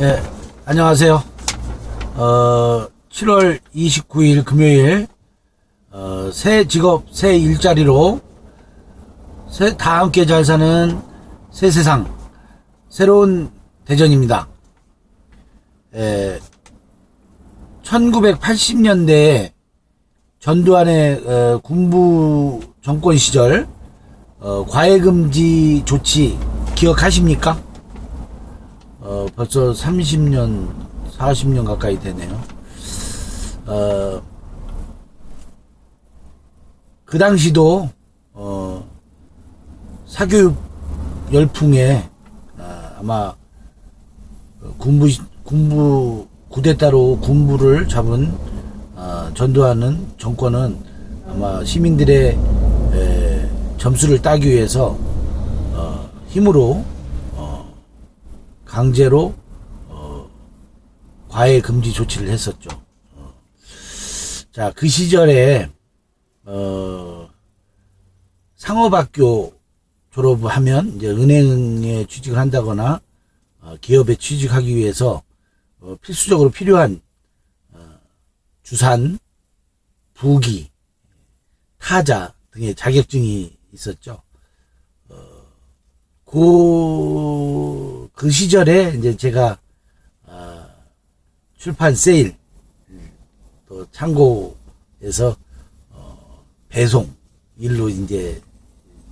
예, 안녕하세요. 어, 7월 29일 금요일, 어, 새 직업, 새 일자리로, 새, 다 함께 잘 사는 새 세상, 새로운 대전입니다. 예, 1980년대에 전두환의 어, 군부 정권 시절, 어, 과외금지 조치 기억하십니까? 어, 벌써 30년, 40년 가까이 되네요. 어, 그 당시도, 어, 사교육 열풍에, 아, 아마, 군부, 군부, 구대따로 군부를 잡은, 아, 전두환은, 정권은 아마 시민들의, 에, 점수를 따기 위해서, 어, 힘으로, 강제로 어, 과외 금지 조치를 했었죠. 어. 자, 그 시절에 어, 상업학교 졸업하면 이제 은행에 취직을 한다거나 어, 기업에 취직하기 위해서 어, 필수적으로 필요한 어, 주산, 부기, 타자 등의 자격증이 있었죠. 그, 그 시절에 이제 제가, 아, 출판 세일, 또 창고에서, 어, 배송 일로 이제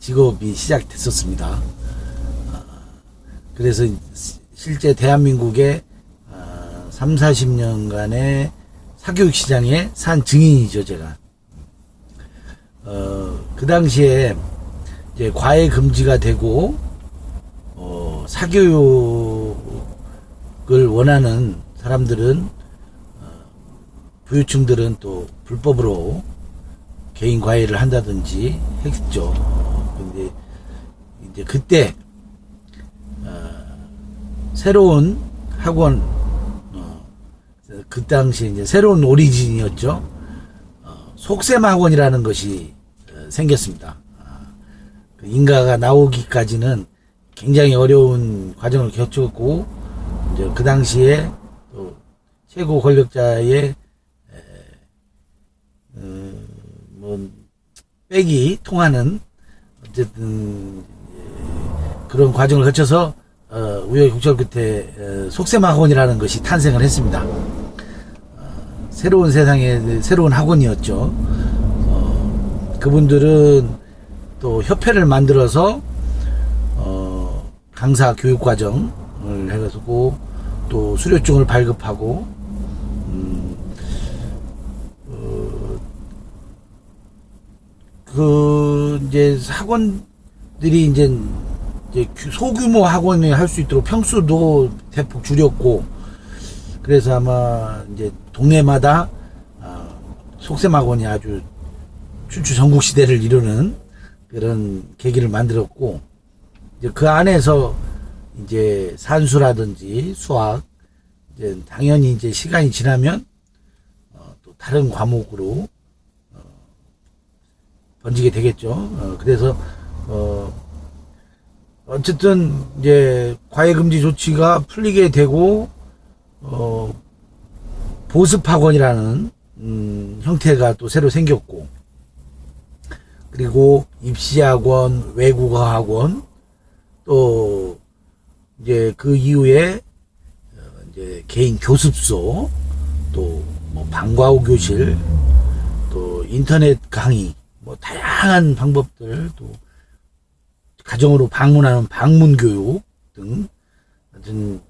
직업이 시작됐었습니다. 아, 그래서 실제 대한민국의 아, 3, 40년간의 사교육 시장에 산 증인이죠, 제가. 어, 그 당시에 이제 과외 금지가 되고 어, 사교육을 원하는 사람들은 어, 부유층들은 또 불법으로 개인 과외를 한다든지 했죠. 근데 이제 그때 어, 새로운 학원 어, 그 당시 이제 새로운 오리진이었죠. 어, 속셈 학원이라는 것이 어, 생겼습니다. 아, 그 인가가 나오기까지는 굉장히 어려운 과정을 겪었고 이제 그 당시에 또 최고 권력자의 에, 어, 뭐 백이 통하는 어쨌든 예, 그런 과정을 거쳐서 어, 우여곡절 끝에 어, 속셈학원이라는 것이 탄생을 했습니다. 어, 새로운 세상의 새로운 학원이었죠. 어, 그분들은 또 협회를 만들어서 어, 강사 교육 과정을 해가지고 또 수료증을 발급하고 음, 어, 그 이제 학원들이 이제, 이제 규- 소규모 학원을 할 수 있도록 평수도 대폭 줄였고 그래서 아마 이제 동네마다 아, 속셈 학원이 아주 춘추 전국 시대를 이루는 그런 계기를 만들었고 이제 그 안에서 이제 산수라든지 수학 이제 당연히 이제 시간이 지나면 어, 또 다른 과목으로 어, 번지게 되겠죠. 어, 그래서 어, 어쨌든 이제 과외 금지 조치가 풀리게 되고 어, 보습 학원이라는 음, 형태가 또 새로 생겼고 그리고 입시학원, 외국어학원, 또 이제 그 이후에 어, 이제 개인 교습소, 또 뭐 방과후 교실, 또 인터넷 강의, 뭐 다양한 방법들, 또 가정으로 방문하는 방문 교육 등 하여튼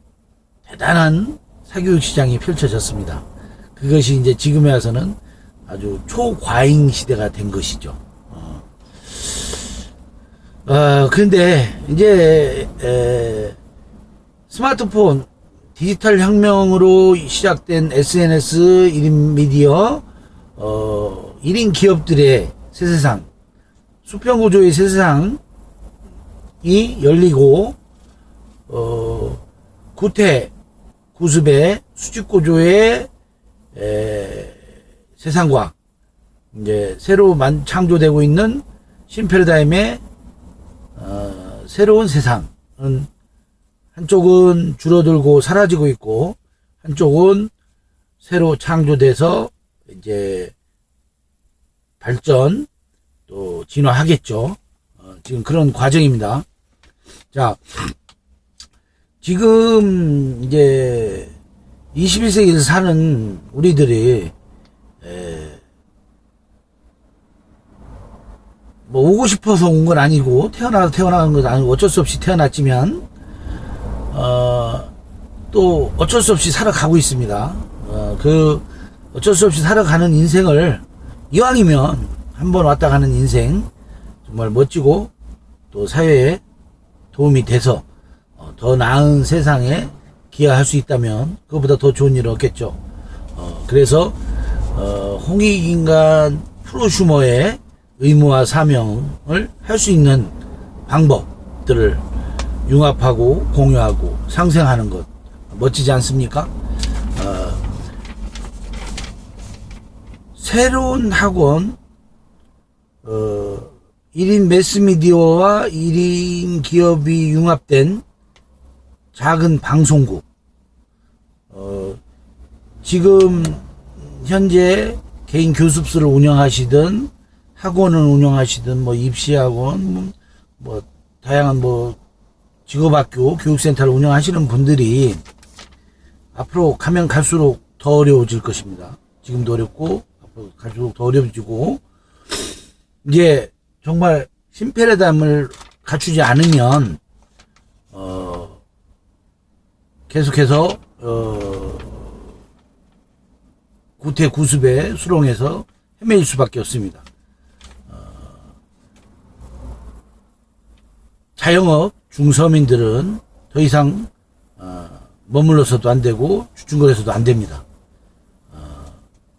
대단한 사교육 시장이 펼쳐졌습니다. 그것이 이제 지금에 와서는 아주 초과잉 시대가 된 것이죠. 어, 그런데 이제 에, 스마트폰 디지털 혁명으로 시작된 SNS 1인 미디어 어, 1인 기업들의 새 세상 수평 구조의 새 세상이 열리고 어, 구태 구습의 수직 구조의 에, 세상과 이제 새로 만, 창조되고 있는 신패러다임의 어, 새로운 세상은 한쪽은 줄어들고 사라지고 있고 한쪽은 새로 창조돼서 이제 발전 또 진화하겠죠. 어, 지금 그런 과정입니다. 자, 지금 이제 21세기를 사는 우리들이 에, 뭐 오고 싶어서 온 건 아니고 태어나서 태어난 건 아니고 어쩔 수 없이 태어났지만 어, 또 어쩔 수 없이 살아가고 있습니다. 어, 그 어쩔 수 없이 살아가는 인생을 이왕이면 한번 왔다 가는 인생 정말 멋지고 또 사회에 도움이 돼서 어, 더 나은 세상에 기여할 수 있다면 그것보다 더 좋은 일은 없겠죠. 어, 그래서 어, 홍익인간 프로슈머의 의무와 사명을 할 수 있는 방법들을 융합하고 공유하고 상생하는 것 멋지지 않습니까? 어, 새로운 학원 어, 1인 매스미디어와 1인 기업이 융합된 작은 방송국 어, 지금 현재 개인 교습소를 운영하시든 학원을 운영하시든 뭐 입시학원 뭐, 뭐 다양한 뭐 직업학교 교육센터를 운영하시는 분들이 앞으로 가면 갈수록 더 어려워질 것입니다. 지금도 어렵고 앞으로 갈수록 더 어려워지고 이제 정말 심폐레담을 갖추지 않으면 어 계속해서 어 구태 구습에 수렁에서 헤매일 수밖에 없습니다. 자영업 중서민들은 더 이상 어, 머물러서도 안 되고 주중거리에서도 안 됩니다. 어,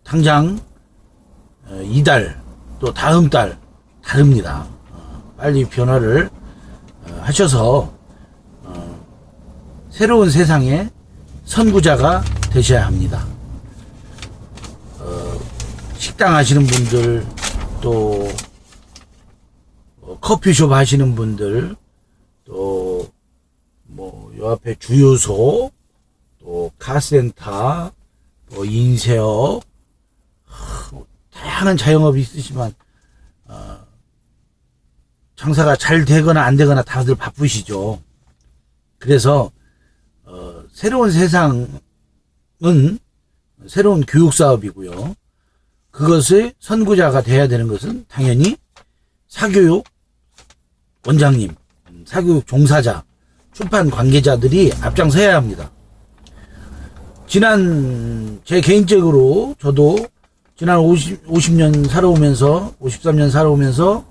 당장 어, 이달 또 다음 달 다릅니다. 어, 빨리 변화를 어, 하셔서 어, 새로운 세상의 선구자가 되셔야 합니다. 어, 식당 하시는 분들 또 어, 커피숍 하시는 분들 요 앞에 주유소, 또, 카센터, 또, 인쇄업, 다양한 자영업이 있으시지만, 어, 장사가 잘 되거나 안 되거나 다들 바쁘시죠. 그래서, 어, 새로운 세상은 새로운 교육 사업이고요. 그것의 선구자가 돼야 되는 것은 당연히 사교육 원장님, 사교육 종사자, 출판 관계자들이 앞장서야 합니다. 지난 제 개인적으로 저도 지난 50, 50년 살아오면서 53년 살아오면서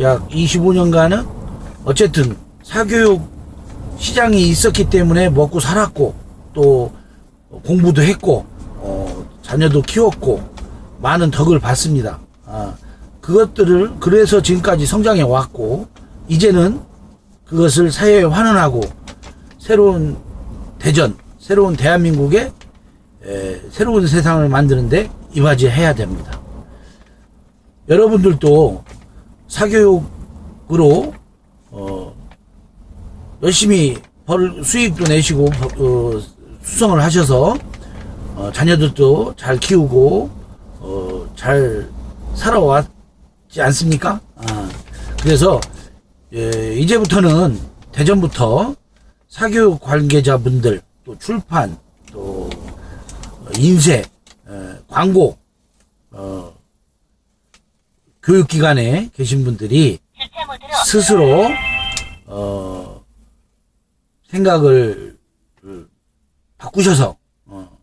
약 25년간은 어쨌든 사교육 시장이 있었기 때문에 먹고 살았고 또 공부도 했고 어, 자녀도 키웠고 많은 덕을 봤습니다. 아, 그것들을 그래서 지금까지 성장해 왔고 이제는 그것을 사회에 환원하고 새로운 대전, 새로운 대한민국의 에, 새로운 세상을 만드는데 이바지해야 됩니다. 여러분들도 사교육으로 어, 열심히 벌 수익도 내시고 어, 수성을 하셔서 어, 자녀들도 잘 키우고 어, 잘 살아왔지 않습니까? 아, 그래서 예, 이제부터는 대전부터 사교육 관계자분들 또 출판 또 인쇄 에, 광고 어, 교육기관에 계신 분들이 스스로 어, 생각을 그, 바꾸셔서 어,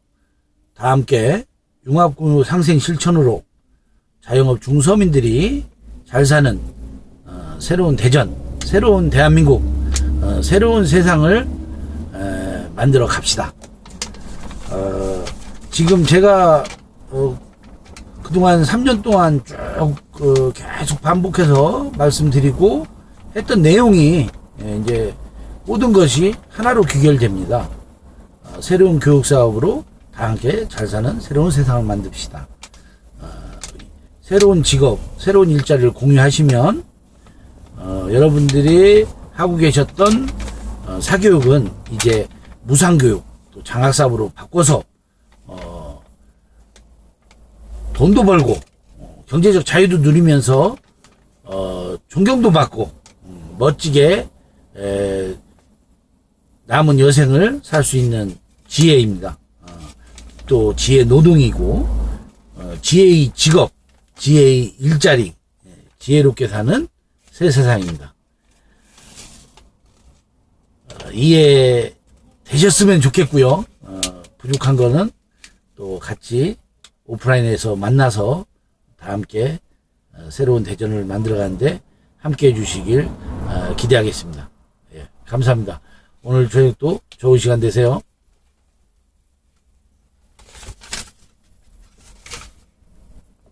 다 함께 융합군우 상생 실천으로 자영업 중서민들이 잘 사는 어, 새로운 대전, 새로운 대한민국, 어, 새로운 세상을 에, 만들어 갑시다. 어, 지금 제가 어, 그동안 3년 동안 쭉 그, 계속 반복해서 말씀드리고 했던 내용이 예, 이제 모든 것이 하나로 귀결됩니다. 어, 새로운 교육 사업으로 다 함께 잘 사는 새로운 세상을 만듭시다. 어, 새로운 직업, 새로운 일자리를 공유하시면 어, 여러분들이 하고 계셨던 어, 사교육은 이제 무상교육 또 장학사업으로 바꿔서 어, 돈도 벌고 어, 경제적 자유도 누리면서 어, 존경도 받고 음, 멋지게 에, 남은 여생을 살 수 있는 지혜입니다. 어, 또 지혜 노동이고 어, 지혜의 직업, 지혜의 일자리, 예, 지혜롭게 사는 새 세상입니다. 어, 이해 되셨으면 좋겠고요. 어, 부족한 거는 또 같이 오프라인에서 만나서 다 함께 어, 새로운 대전을 만들어가는데 함께 해주시길 어, 기대하겠습니다. 예, 감사합니다. 오늘 저녁도 좋은 시간 되세요.